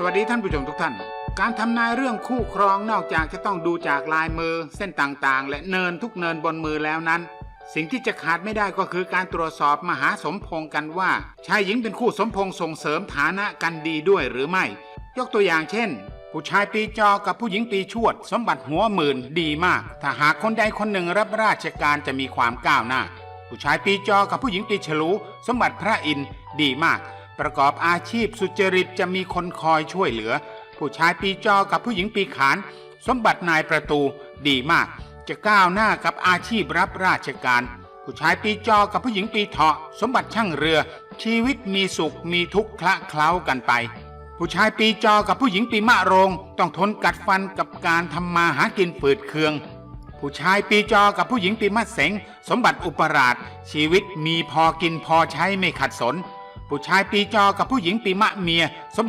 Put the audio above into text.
สวัสดีท่านผู้ชมทุกท่าน การทำนายเรื่องคู่ครองนอกจากจะต้องดูจากลายมือ เส้นต่างๆ และเนินทุกเนินบนมือแล้วนั้น สิ่งที่จะขาดไม่ได้ก็คือการตรวจสอบมหาสมพงกันว่า ชายหญิงเป็นคู่สมพงส่งเสริมฐานะกันดีด้วยหรือไม่ ยกตัวอย่างเช่น ผู้ชายปีจอกับผู้หญิงปีชวด สมบัติหัวหมื่นดีมาก ถ้าหากคนใดคนหนึ่งรับราชการจะมีความก้าวหน้า ผู้ชายปีจอกับผู้หญิงปีฉลู สมบัติพระอินทร์ดีมาก ประกอบอาชีพสุจริตจะมีคนคอยช่วยเหลือ ผู้ชายปีจอกับผู้หญิงปีขาน สมบัตินายประตูดีมาก จะก้าวหน้ากับอาชีพรับราชการ ผู้ชายปีจอกับผู้หญิงปีเถาะ สมบัติช่างเรือ ชีวิตมีสุขมีทุกข์คละเคล้ากันไป ผู้ชายปีจอกับผู้หญิงปีมะโรง ต้องทนกัดฟันกับการทำมาหากินฝืดเคืองผู้ชายปีจอกับผู้หญิงปีมะเสงสมบัติอุปราช ชีวิตมีพอกินพอใช้ไม่ขัดสน ผู้ชายปีจอกับผู้หญิงปีมะเมียสม